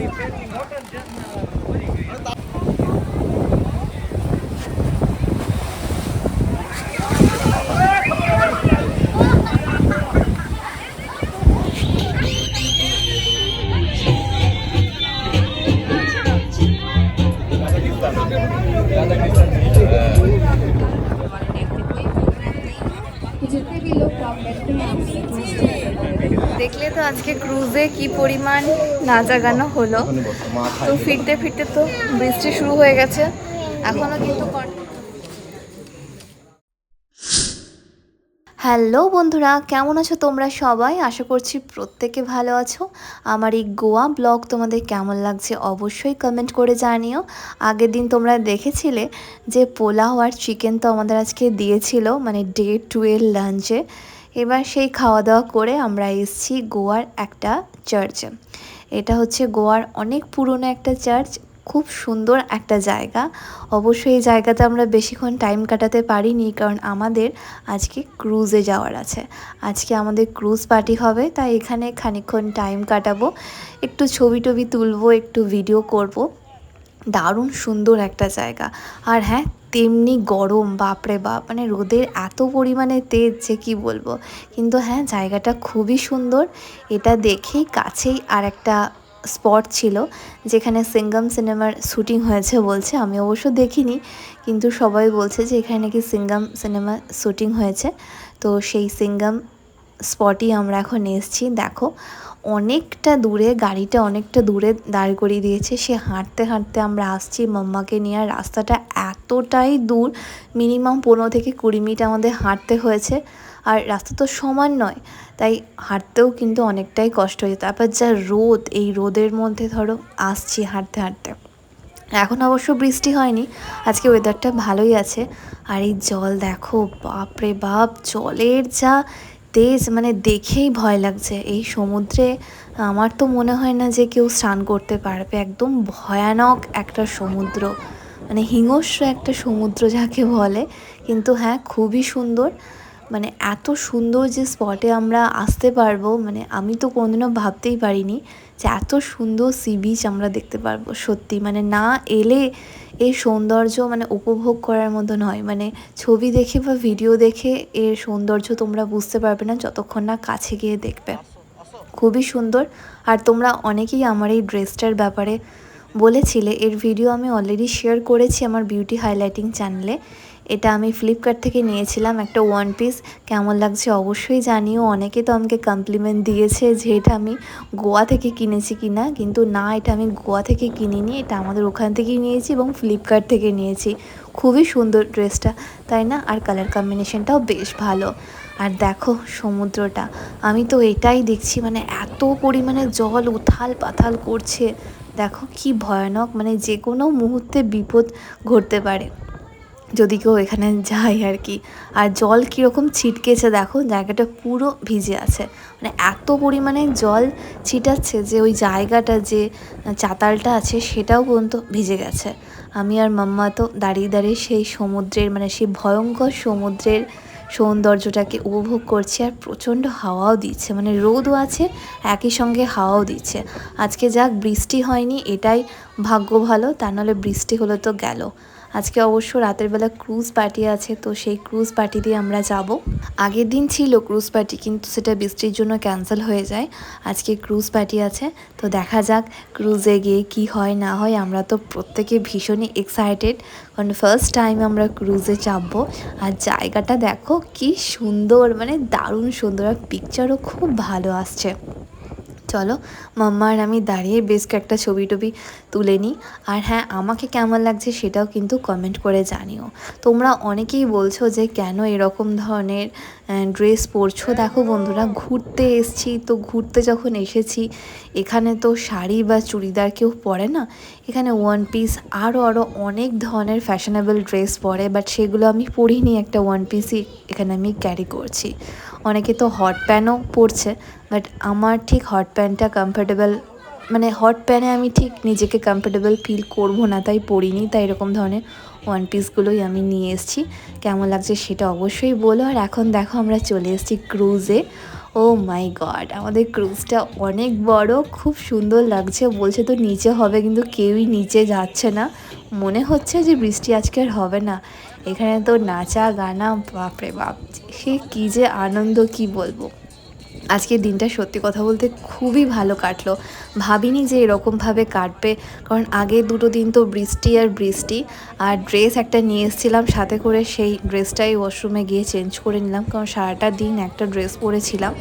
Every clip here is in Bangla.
ಐತೆ আজকে ক্রুজে কি পরিমাণ নাচ গানো হলো। তো ফিরতে ফিরতে তো বৃষ্টি শুরু হয়ে গেছে। এখনও কিন্তু হ্যালো বন্ধুরা, কেমন আছো তোমরা সবাই? আশা করছি প্রত্যেকে ভালো আছো। আমার এই গোয়া ব্লগ তোমাদের কেমন লাগছে অবশ্যই কমেন্ট করে জানিও। আগের দিন তোমরা দেখেছিলে যে পোলাও আর চিকেন তো আমাদের আজকে দিয়েছিল মানে ডে টুয়েলভ লাঞ্চে এবার সেই খাওয়া দাওয়া করে আমরা এসেছি গোয়ার একটা চার্চে এটা হচ্ছে গোয়ার অনেক পুরনো একটা চার্চ খুব সুন্দর একটা জায়গা। অবশ্যই এই জায়গাতে আমরা বেশিক্ষণ টাইম কাটাতে পারিনি, কারণ আমাদের আজকে ক্রুজে যাওয়ার আছে। আজকে আমাদের ক্রুজ পার্টি হবে, তাই এখানে খানিকক্ষণ টাইম কাটাবো। একটু ছবি টবি তুলবো, একটু ভিডিও করব। দারুণ সুন্দর একটা জায়গা। আর হ্যাঁ তেমনি গরম, বাপরে বাপ। মানে রোদের এত পরিমাণে তেজ যে কী বলব। কিন্তু হ্যাঁ জায়গাটা খুবই সুন্দর। এটা দেখেই কাছেই আর একটা স্পট ছিল, যেখানে সিঙ্গাম সিনেমার শ্যুটিং হয়েছে বলছে। আমি অবশ্য দেখিনি, কিন্তু সবাই বলছে যে এখানে নাকি সিঙ্গাম সিনেমা শ্যুটিং হয়েছে। তো সেই সিঙ্গাম স্পটই আমরা এখন এসেছি, দেখো। অনেকটা দূরে, গাড়িটা অনেকটা দূরে দাঁড় করিয়ে দিয়েছে। সে হাঁটতে হাঁটতে আমরা আসছি মাম্মাকে নিয়ে। আর রাস্তাটা এতটাই দূর, মিনিমাম পনেরো থেকে কুড়ি মিনিট আমাদের হাঁটতে হয়েছে। আর রাস্তা তো সমান নয়, তাই হাঁটতেও কিন্তু অনেকটাই কষ্ট হয়েছে। তারপর যা রোদ, এই রোদের মধ্যে ধরো আসছি হাঁটতে হাঁটতে। এখন অবশ্য বৃষ্টি হয়নি, আজকে ওয়েদারটা ভালোই আছে। আর এই জল দেখো, বাপরে বাপ, জলের যা তেজ মানে দেখেই ভয় লাগছে। এই সমুদ্রে আমার তো মনে হয় না যে কেউ স্নান করতে পারবে। একদম ভয়ানক একটা সমুদ্র মানে হিংস্র একটা সমুদ্র যাকে বলে। কিন্তু হ্যাঁ খুবই সুন্দর। মানে এত সুন্দর যে স্পটে আমরা আসতে পারব মানে আমি তো কোনোদিনও ভাবতেই পারিনি যে এত সুন্দর সি বিচ আমরা দেখতে পারব, সত্যি। মানে না এলে এর সৌন্দর্য মানে উপভোগ করার মতো নয়। মানে ছবি দেখে বা ভিডিও দেখে এর সৌন্দর্য তোমরা বুঝতে পারবে না যতক্ষণ না কাছে গিয়ে দেখবে। খুবই সুন্দর। আর তোমরা অনেকেই আমার এই ড্রেসটার ব্যাপারে বলেছিলে, এর ভিডিও আমি অলরেডি শেয়ার করেছি আমার বিউটি হাইলাইটিং চ্যানেলে এটা আমি ফ্লিপকার্ট থেকে নিয়েছিলাম একটা ওয়ান পিস কেমন লাগছে অবশ্যই জানিও। অনেকে তো আমাকে কমপ্লিমেন্ট দিয়েছে যে এটা আমি গোয়া থেকে কিনেছি কিনা। কিন্তু না, এটা আমি গোয়া থেকে কিনিনি। এটা আমাদের ওখান থেকেই নিয়েছি এবং ফ্লিপকার্ট থেকে নিয়েছি। খুবই সুন্দর ড্রেসটা, তাই না? আর কালার কম্বিনেশনটাও বেশ ভালো। আর দেখো সমুদ্রটা, আমি তো এটাই দেখছি মানে এত পরিমাণে জল উথাল পাথাল করছে। দেখো কি ভয়ানক মানে যে কোনো মুহূর্তে বিপদ ঘটতে পারে। যদি কেউ এখানে যায় আর কি। আর জল কীরকম ছিটকেছে দেখো, জায়গাটা পুরো ভিজে আছে। মানে এত পরিমাণে জল ছিটাচ্ছে যে ওই জায়গাটা যে চাতালটা আছে সেটাও পর্যন্ত ভিজে গেছে। আমি আর মাম্মা তো দাঁড়িয়ে দাঁড়িয়ে সেই সমুদ্রের মানে সেই ভয়ঙ্কর সমুদ্রের সৌন্দর্যটাকে উপভোগ করছি আর প্রচণ্ড হাওয়াও দিচ্ছে। মানে রোদও আছে, একই সঙ্গে হাওয়াও দিচ্ছে। আজকে যাক বৃষ্টি হয়নি, এটাই ভাগ্য ভালো, তা নাহলে বৃষ্টি হলে তো গেল। আজকে অবশ্য রাতের বেলা ক্রুজ পার্টি আছে, তো সেই ক্রুজ পার্টি দিয়ে আমরা যাব। আগের দিন ছিল ক্রুজ পার্টি কিন্তু সেটা বৃষ্টির জন্য ক্যান্সেল হয়ে যায়। আজকে ক্রুজ পার্টি আছে, তো দেখা যাক ক্রুজে গিয়ে কি হয়, না হয়। আমরা তো প্রত্যেকে ভীষণই এক্সাইটেড কারণ ফার্স্ট টাইম আমরা ক্রুজে চাপবো। আর জায়গাটা দেখো, কি সুন্দর মানে দারুণ সুন্দর। আর পিকচারও খুব ভালো আসছে। চলো, মাম্মা আর আমি দাঁড়িয়ে বেশ কয়েকটা ছবি টবি তুলে নিই। আর হ্যাঁ আমাকে কেমন লাগছে সেটাও কিন্তু কমেন্ট করে জানিও। তোমরা অনেকেই বলছো যে, কেন এরকম ধরনের ড্রেস পরছো? দেখো বন্ধুরা, ঘুরতে এসছি, তো ঘুরতে যখন এসেছি, এখানে তো শাড়ি বা চুড়িদার কেউ পরে না? এখানে ওয়ান পিস আরও আরও অনেক ধরনের ফ্যাশনেবল ড্রেস পরে বাট সেগুলো আমি পরিনি একটা ওয়ান পিসই এখানে আমি ক্যারি করছি। অনেকে তো হট প্যানও পরছে বাট আমার ঠিক হট প্যান্টটা কমফোর্টেবল মানে হট প্যানে আমি ঠিক নিজেকে কমফোর্টেবল ফিল করব না, তাই পরিনি, তাই এরকম ধরনের ওয়ান পিসগুলোই আমি নিয়ে এসেছি। কেমন লাগছে সেটা অবশ্যই বলো, আর এখন দেখো আমরা চলে এসেছি ক্রুজে ও মাই গড আমাদের ক্রুজটা অনেক বড়, খুব সুন্দর লাগছে, বলছে তো নিচে হবে, কিন্তু কেউই নিচে যাচ্ছে না। মনে হচ্ছে যে বৃষ্টি আজকে আর হবে না। এখানে তো নাচা গানা বাপরে বাপ সে কী যে আনন্দ কি বলব? আজকের দিনটা সত্যি কথা বলতে খুবই ভালো কাটলো। ভাবিনি যে এরকমভাবে কাটবে, কারণ আগে দুটো দিন তো বৃষ্টি আর বৃষ্টি, আর ড্রেস একটা নিয়ে এসেছিলাম, সাথে করে সেই ড্রেসটাই ওয়াশরুমে গিয়ে চেঞ্জ করে নিলাম, কারণ সারাটা দিন একটা ড্রেস পরেছিলাম।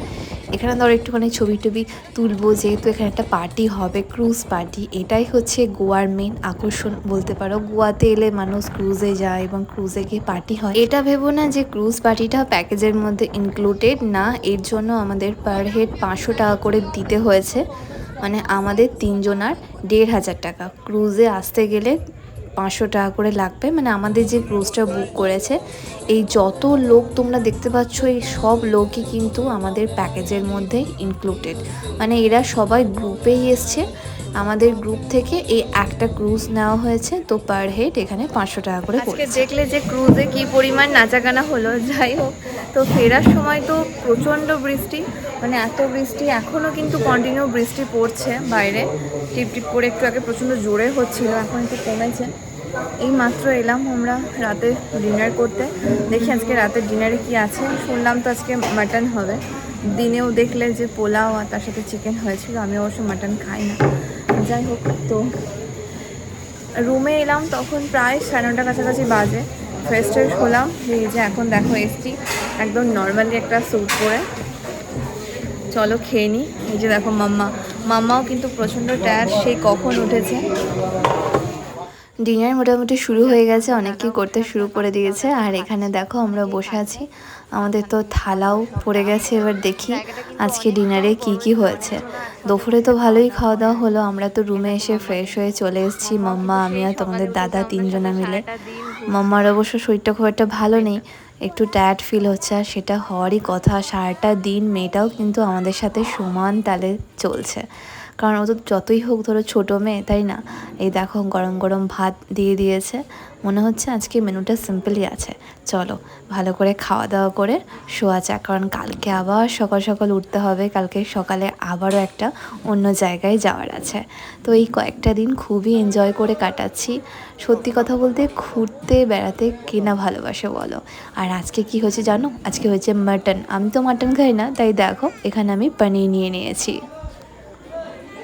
এখানে ধর একটুখানি ছবি টবি তুলবো, যেহেতু এখানে একটা পার্টি হবে, ক্রুজ পার্টি, এটাই হচ্ছে গোয়ার মেন আকর্ষণ বলতে পারো। গোয়াতে এলে মানুষ ক্রুজে যায় এবং ক্রুজে গিয়ে পার্টি হয়। এটা ভেবো না যে ক্রুজ পার্টিটা প্যাকেজের মধ্যে ইনক্লুডেড না, এর জন্য আমাদের পার হেড পাঁচশো টাকা করে দিতে হয়েছে। মানে আমাদের তিনজনার দেড় হাজার টাকা। ক্রুজে আসতে গেলে পাঁচশো টাকা করে লাগবে। মানে আমাদের যে ক্রুজটা বুক করেছে, এই যত লোক তোমরা দেখতে পাচ্ছ, এই সব লোকই কিন্তু আমাদের প্যাকেজের মধ্যে ইনক্লুডেড মানে এরা সবাই গ্রুপেই এসছে। আমাদের গ্রুপ থেকে এই একটা ক্রুজ নেওয়া হয়েছে তো পার হেড এখানে পাঁচশো টাকা করে আজকে দেখলে যে ক্রুজে কি পরিমাণ নাচাগানা হলো যাই হোক। তো ফেরার সময় তো প্রচণ্ড বৃষ্টি মানে এত বৃষ্টি এখনও কিন্তু কন্টিনিউ বৃষ্টি পড়ছে বাইরে। টিপ টিপ করে একটু আগে প্রচণ্ড জোরে হচ্ছিল এখন একটু কমেছে। এই মাত্র এলাম আমরা রাতে ডিনার করতে। দেখি আজকে রাতের ডিনারে কি আছে। শুনলাম তো আজকে মাটন হবে। দিনেও দেখলে যে পোলাও আর তার সাথে চিকেন হয়েছিল আমি অবশ্য মাটন খাই না। যাই হোক তো রুমে এলাম তখন প্রায় সাড়ে নটা কাছাকাছি বাজে। ফ্রেশ ট্রেশ হলাম, এই যে এখন দেখো এসছি একদম নর্মালি একটা স্যুট পরে। চলো খেয়ে নিই এই যে দেখো মাম্মা, মাম্মাও কিন্তু প্রচণ্ড টায়ার সেই কখন উঠেছে? ডিনার মোটামুটি শুরু হয়ে গেছে অনেকেই করতে শুরু করে দিয়েছে। আর এখানে দেখো আমরা বসে আছি। আমাদের তো থালাও পড়ে গেছে এবার দেখি আজকে ডিনারে কি কি হয়েছে। দুপুরে তো ভালোই খাওয়া দাওয়া হলো আমরা তো রুমে এসে ফ্রেশ হয়ে চলে এসেছি মাম্মা আমি আর তোমাদের দাদা তিনজনা মিলে। মাম্মার অবশ্য শরীরটা খুব একটা ভালো নেই একটু ট্যাড ফিল হচ্ছে আর সেটা হওয়ারই কথা। সারাটা দিন মেয়েটাও কিন্তু আমাদের সাথে সমান তালে চলছে। কারণ ও তো যতই হোক ধরো ছোটো মেয়ে, তাই না? এই দেখো গরম গরম ভাত দিয়ে দিয়েছে। মনে হচ্ছে আজকে মেনুটা সিম্পলই আছে। চলো, ভালো করে খাওয়া দাওয়া করে শোয়া যাক। কারণ কালকে আবার সকাল সকাল উঠতে হবে। কালকে সকালে আবারও একটা অন্য জায়গায় যাওয়ার আছে। তো এই কয়েকটা দিন খুবই এনজয় করে কাটাচ্ছি। সত্যি কথা বলতে ঘুরতে বেড়াতে কেনা ভালোবাসে বলো? আর আজকে কি হয়েছে জানো? আজকে হয়েছে মাটন। আমি তো মাটন খাই না, তাই দেখো এখানে আমি পনির নিয়ে নিয়েছি।